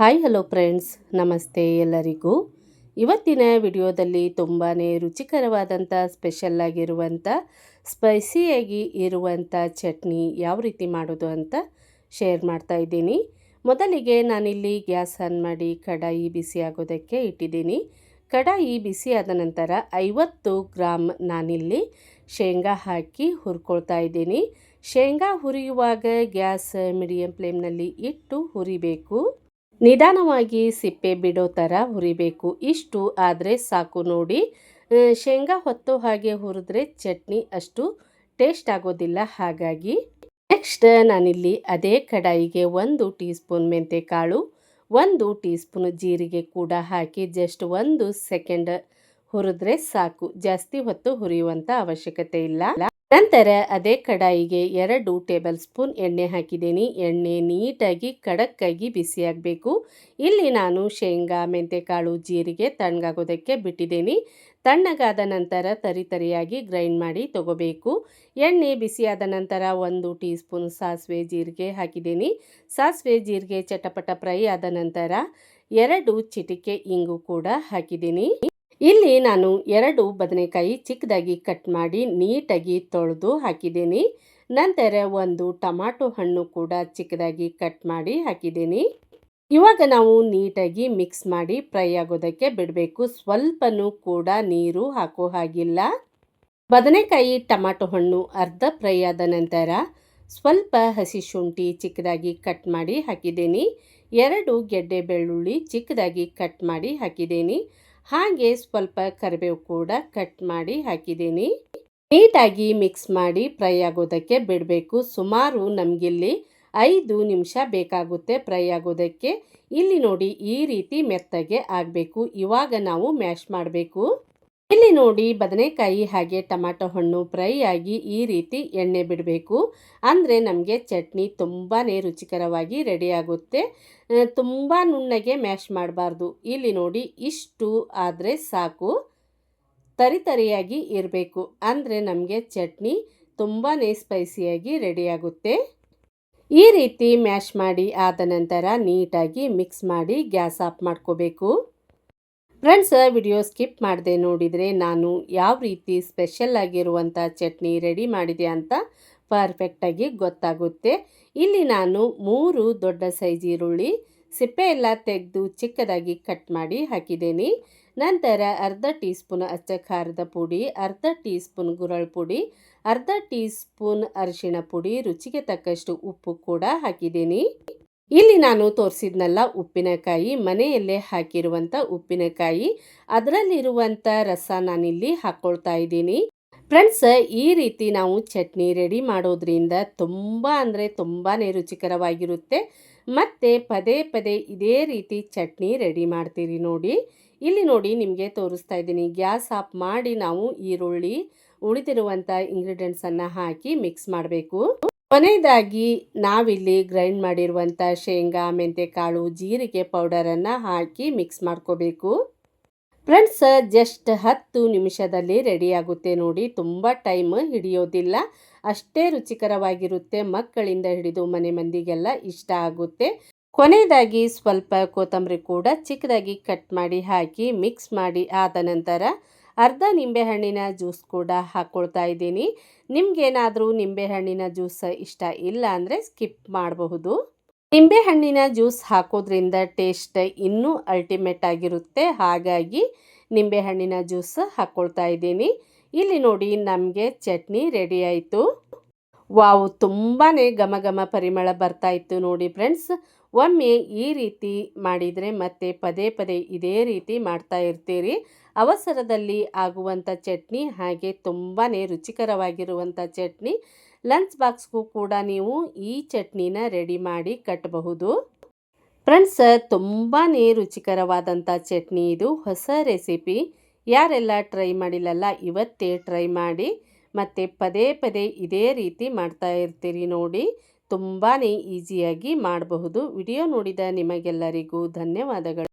Hi, hello friends. ನಮಸ್ತೆ ಎಲ್ಲರಿಗೂ. ಇವತ್ತಿನ ವಿಡಿಯೋದಲ್ಲಿ ತುಂಬಾ ರುಚಿಕರವಾದಂಥ ಸ್ಪೆಷಲ್ ಆಗಿರುವಂಥ ಸ್ಪೈಸಿಯಾಗಿ ಇರುವಂಥ ಚಟ್ನಿ ಯಾವ ರೀತಿ ಮಾಡೋದು ಅಂತ ಶೇರ್ ಮಾಡ್ತಾ ಇದ್ದೀನಿ. ಮೊದಲಿಗೆ ನಾನಿಲ್ಲಿ ಗ್ಯಾಸ್ ಆನ್ ಮಾಡಿ ಕಡಾಯಿ ಬಿಸಿ ಆಗೋದಕ್ಕೆ ಇಟ್ಟಿದ್ದೀನಿ. ಕಡಾಯಿ ಬಿಸಿ ಆದ ನಂತರ ಐವತ್ತು ಗ್ರಾಮ್ ನಾನಿಲ್ಲಿ ಶೇಂಗಾ ಹಾಕಿ ಹುರ್ಕೊಳ್ತಾ ಇದ್ದೀನಿ. ಶೇಂಗಾ ಹುರಿಯುವಾಗ ಗ್ಯಾಸ್ ಮೀಡಿಯಂ ಫ್ಲೇಮ್ನಲ್ಲಿ ಇಟ್ಟು ಹುರಿಬೇಕು. ನಿಧಾನವಾಗಿ ಸಿಪ್ಪೆ ಬಿಡೋ ಥರ ಹುರಿಬೇಕು. ಇಷ್ಟು ಆದರೆ ಸಾಕು ನೋಡಿ. ಶೇಂಗಾ ಹೊತ್ತು ಹಾಗೆ ಹುರಿದ್ರೆ ಚಟ್ನಿ ಅಷ್ಟು ಟೇಸ್ಟ್ ಆಗೋದಿಲ್ಲ. ಹಾಗಾಗಿ ನೆಕ್ಸ್ಟ್ ನಾನಿಲ್ಲಿ ಅದೇ ಕಡಾಯಿಗೆ ಒಂದು ಟೀ ಸ್ಪೂನ್ ಮೆಂತೆಕಾಳು, ಒಂದು ಟೀ ಸ್ಪೂನ್ ಜೀರಿಗೆ ಕೂಡ ಹಾಕಿ ಜಸ್ಟ್ ಒಂದು ಸೆಕೆಂಡ್ ಹುರಿದ್ರೆ ಸಾಕು. ಜಾಸ್ತಿ ಹೊತ್ತು ಹುರಿಯುವಂಥ ಅವಶ್ಯಕತೆ ಇಲ್ಲ. ನಂತರ ಅದೇ ಕಡಾಯಿಗೆ ಎರಡು ಟೇಬಲ್ ಸ್ಪೂನ್ ಎಣ್ಣೆ ಹಾಕಿದ್ದೀನಿ. ಎಣ್ಣೆ ನೀಟಾಗಿ ಕಡಕ್ಕಾಗಿ ಬಿಸಿಯಾಗಬೇಕು. ಇಲ್ಲಿ ನಾನು ಶೇಂಗಾ, ಮೆಂತೆಕಾಳು, ಜೀರಿಗೆ ತಣ್ಣಗಾಗೋದಕ್ಕೆ ಬಿಟ್ಟಿದ್ದೀನಿ. ತಣ್ಣಗಾದ ನಂತರ ತರಿತರಿಯಾಗಿ ಗ್ರೈಂಡ್ ಮಾಡಿ ತಗೋಬೇಕು. ಎಣ್ಣೆ ಬಿಸಿಯಾದ ನಂತರ ಒಂದು ಟೀ ಸ್ಪೂನ್ ಸಾಸಿವೆ ಜೀರಿಗೆ ಹಾಕಿದ್ದೀನಿ. ಸಾಸಿವೆ ಜೀರಿಗೆ ಚಟಪಟ ಫ್ರೈ ಆದ ನಂತರ ಎರಡು ಚಿಟಿಕೆ ಇಂಗು ಕೂಡ ಹಾಕಿದ್ದೀನಿ. ಇಲ್ಲಿ ನಾನು ಎರಡು ಬದನೆಕಾಯಿ ಚಿಕ್ಕದಾಗಿ ಕಟ್ ಮಾಡಿ ನೀಟಾಗಿ ತೊಳೆದು ಹಾಕಿದ್ದೀನಿ. ನಂತರ ಒಂದು ಟಮಾಟೊ ಹಣ್ಣು ಕೂಡ ಚಿಕ್ಕದಾಗಿ ಕಟ್ ಮಾಡಿ ಹಾಕಿದ್ದೀನಿ. ಇವಾಗ ನಾವು ನೀಟಾಗಿ ಮಿಕ್ಸ್ ಮಾಡಿ ಫ್ರೈ ಆಗೋದಕ್ಕೆ ಬಿಡಬೇಕು. ಸ್ವಲ್ಪನೂ ಕೂಡ ನೀರು ಹಾಕೋ ಹಾಗಿಲ್ಲ. ಬದನೆಕಾಯಿ ಟಮಾಟೊ ಹಣ್ಣು ಅರ್ಧ ಫ್ರೈ ಆದ ನಂತರ ಸ್ವಲ್ಪ ಹಸಿ ಶುಂಠಿ ಚಿಕ್ಕದಾಗಿ ಕಟ್ ಮಾಡಿ ಹಾಕಿದ್ದೀನಿ. ಎರಡು ಗೆಡ್ಡೆ ಬೆಳ್ಳುಳ್ಳಿ ಚಿಕ್ಕದಾಗಿ ಕಟ್ ಮಾಡಿ ಹಾಕಿದ್ದೀನಿ. ಹಾಗೆ ಸ್ವಲ್ಪ ಕರಿಬೇವು ಕೂಡ ಕಟ್ ಮಾಡಿ ಹಾಕಿದ್ದೀನಿ. ನೀಟಾಗಿ ಮಿಕ್ಸ್ ಮಾಡಿ ಫ್ರೈ ಆಗೋದಕ್ಕೆ ಬಿಡಬೇಕು. ಸುಮಾರು ನಮಗಿಲ್ಲಿ ಐದು ನಿಮಿಷ ಬೇಕಾಗುತ್ತೆ ಫ್ರೈ ಆಗೋದಕ್ಕೆ. ಇಲ್ಲಿ ನೋಡಿ ಈ ರೀತಿ ಮೆತ್ತಗೆ ಆಗಬೇಕು. ಇವಾಗ ನಾವು ಮ್ಯಾಶ್ ಮಾಡಬೇಕು. ಇಲ್ಲಿ ನೋಡಿ ಬದನೆಕಾಯಿ ಹಾಗೆ ಟೊಮ್ಯಾಟೊ ಹಣ್ಣು ಫ್ರೈ ಆಗಿ ಈ ರೀತಿ ಎಣ್ಣೆ ಬಿಡಬೇಕು. ಅಂದರೆ ನಮಗೆ ಚಟ್ನಿ ತುಂಬಾ ರುಚಿಕರವಾಗಿ ರೆಡಿಯಾಗುತ್ತೆ ತುಂಬ ನುಣ್ಣಗೆ ಮ್ಯಾಶ್ ಮಾಡಬಾರ್ದು. ಇಲ್ಲಿ ನೋಡಿ ಇಷ್ಟು ಆದರೆ ಸಾಕು. ತರಿತರಿಯಾಗಿ ಇರಬೇಕು. ಅಂದರೆ ನಮಗೆ ಚಟ್ನಿ ತುಂಬಾ ಸ್ಪೈಸಿಯಾಗಿ ರೆಡಿಯಾಗುತ್ತೆ ಈ ರೀತಿ ಮ್ಯಾಶ್ ಮಾಡಿ ಆದ ನಂತರ ನೀಟಾಗಿ ಮಿಕ್ಸ್ ಮಾಡಿ ಗ್ಯಾಸ್ ಆಫ್ ಮಾಡ್ಕೋಬೇಕು. ಫ್ರೆಂಡ್ಸ್ ವಿಡಿಯೋ ಸ್ಕಿಪ್ ಮಾಡದೆ ನೋಡಿದರೆ ನಾನು ಯಾವ ರೀತಿ ಸ್ಪೆಷಲ್ ಆಗಿರುವಂಥ ಚಟ್ನಿ ರೆಡಿ ಮಾಡಿದೆ ಅಂತ ಪರ್ಫೆಕ್ಟಾಗಿ ಗೊತ್ತಾಗುತ್ತೆ. ಇಲ್ಲಿ ನಾನು ಮೂರು ದೊಡ್ಡ ಸೈಜ್ ಈರುಳ್ಳಿ, ಸಿಪ್ಪೆ ಎಲ್ಲ ತೆಗೆದು ಚಿಕ್ಕದಾಗಿ ಕಟ್ ಮಾಡಿ ಹಾಕಿದ್ದೀನಿ. ನಂತರ ಅರ್ಧ ಟೀ ಸ್ಪೂನ್ ಅಚ್ಚ ಖಾರದ ಪುಡಿ, ಅರ್ಧ ಟೀ ಸ್ಪೂನ್ ಗುರಳ್ ಪುಡಿ, ಅರ್ಧ ಟೀ ಸ್ಪೂನ್ ಅರಿಶಿಣ ಪುಡಿ, ರುಚಿಗೆ ತಕ್ಕಷ್ಟು ಉಪ್ಪು ಕೂಡ ಹಾಕಿದ್ದೀನಿ. ಇಲ್ಲಿ ನಾನು ತೋರಿಸಿದ್ನಲ್ಲ ಉಪ್ಪಿನಕಾಯಿ, ಮನೆಯಲ್ಲೇ ಹಾಕಿರುವಂಥ ಉಪ್ಪಿನಕಾಯಿ. ಅದರಲ್ಲಿರುವಂಥ ರಸ ನಾನಿಲ್ಲಿ ಹಾಕ್ಕೊಳ್ತಾ ಇದ್ದೀನಿ. ಫ್ರೆಂಡ್ಸ್, ಈ ರೀತಿ ನಾವು ಚಟ್ನಿ ರೆಡಿ ಮಾಡೋದ್ರಿಂದ ತುಂಬ ಅಂದರೆ ತುಂಬಾ ರುಚಿಕರವಾಗಿರುತ್ತೆ. ಮತ್ತು ಪದೇ ಪದೇ ಇದೇ ರೀತಿ ಚಟ್ನಿ ರೆಡಿ ಮಾಡ್ತೀರಿ ನೋಡಿ. ಇಲ್ಲಿ ನೋಡಿ ನಿಮಗೆ ತೋರಿಸ್ತಾ ಇದ್ದೀನಿ. ಗ್ಯಾಸ್ ಆಫ್ ಮಾಡಿ ನಾವು ಈರುಳ್ಳಿ ಉಳಿದಿರುವಂಥ ಇಂಗ್ರೀಡಿಯೆಂಟ್ಸನ್ನು ಹಾಕಿ ಮಿಕ್ಸ್ ಮಾಡಬೇಕು. ಕೊನೆಯದಾಗಿ, ನಾವಿಲ್ಲಿ ಗ್ರೈಂಡ್ ಮಾಡಿರುವಂಥ ಶೇಂಗಾ, ಮೆಂತೆಕಾಳು, ಜೀರಿಗೆ ಪೌಡರನ್ನು ಹಾಕಿ ಮಿಕ್ಸ್ ಮಾಡ್ಕೋಬೇಕು. ಫ್ರೆಂಡ್ಸ್ ಜಸ್ಟ್ ಹತ್ತು ನಿಮಿಷದಲ್ಲಿ ರೆಡಿಯಾಗುತ್ತೆ ನೋಡಿ. ತುಂಬ ಟೈಮ್ ಹಿಡಿಯೋದಿಲ್ಲ. ಅಷ್ಟೇ ರುಚಿಕರವಾಗಿರುತ್ತೆ. ಮಕ್ಕಳಿಂದ ಹಿಡಿದು ಮನೆ ಮಂದಿಗೆಲ್ಲ ಇಷ್ಟ ಆಗುತ್ತೆ. ಕೊನೆಯದಾಗಿ, ಸ್ವಲ್ಪ ಕೊತ್ತಂಬರಿ ಕೂಡ ಚಿಕ್ಕದಾಗಿ ಕಟ್ ಮಾಡಿ ಹಾಕಿ ಮಿಕ್ಸ್ ಮಾಡಿ ಆದ ನಂತರ ಅರ್ಧ ನಿಂಬೆಹಣ್ಣಿನ ಜ್ಯೂಸ್ ಕೂಡ ಹಾಕ್ಕೊಳ್ತಾ ಇದ್ದೀನಿ. ನಿಮಗೇನಾದರೂ ನಿಂಬೆಹಣ್ಣಿನ ಜ್ಯೂಸ್ ಇಷ್ಟ ಇಲ್ಲ ಅಂದರೆ ಸ್ಕಿಪ್ ಮಾಡಬಹುದು. ನಿಂಬೆಹಣ್ಣಿನ ಜ್ಯೂಸ್ ಹಾಕೋದ್ರಿಂದ ಟೇಸ್ಟ್ ಇನ್ನೂ ಅಲ್ಟಿಮೇಟ್ ಆಗಿರುತ್ತೆ. ಹಾಗಾಗಿ ನಿಂಬೆಹಣ್ಣಿನ ಜ್ಯೂಸ್ ಹಾಕ್ಕೊಳ್ತಾ ಇದ್ದೀನಿ. ಇಲ್ಲಿ ನೋಡಿ ನಮಗೆ ಚಟ್ನಿ ರೆಡಿ ಆಯಿತು. ವಾವು ತುಂಬಾ ಘಮ ಘಮ ಪರಿಮಳ ಬರ್ತಾ ಇತ್ತು ನೋಡಿ ಫ್ರೆಂಡ್ಸ್. ಒಮ್ಮೆ ಈ ರೀತಿ ಮಾಡಿದರೆ ಮತ್ತೆ ಪದೇ ಪದೇ ಇದೇ ರೀತಿ ಮಾಡ್ತಾ ಇರ್ತೀರಿ. ಅವಸರದಲ್ಲಿ ಆಗುವಂಥ ಚಟ್ನಿ ಹಾಗೆ ತುಂಬಾ ರುಚಿಕರವಾಗಿರುವಂಥ ಚಟ್ನಿ. ಲಂಚ್ ಬಾಕ್ಸ್ಗೂ ಕೂಡ ನೀವು ಈ ಚಟ್ನಿನ ರೆಡಿ ಮಾಡಿ ಕಟ್ಟಬಹುದು ಫ್ರೆಂಡ್ಸ್ ತುಂಬಾ ರುಚಿಕರವಾದಂಥ ಚಟ್ನಿ ಇದು. ಹೊಸ ರೆಸಿಪಿ. ಯಾರೆಲ್ಲ ಟ್ರೈ ಮಾಡಿಲ್ಲಲ್ಲ, ಇವತ್ತೇ ಟ್ರೈ ಮಾಡಿ. ಮತ್ತು ಪದೇ ಪದೇ ಇದೇ ರೀತಿ ಮಾಡ್ತಾ ಇರ್ತೀರಿ ನೋಡಿ. ತುಂಬಾ ಈಸಿಯಾಗಿ ಮಾಡಬಹುದು. ವಿಡಿಯೋ ನೋಡಿದ ನಿಮಗೆಲ್ಲರಿಗೂ ಧನ್ಯವಾದಗಳು.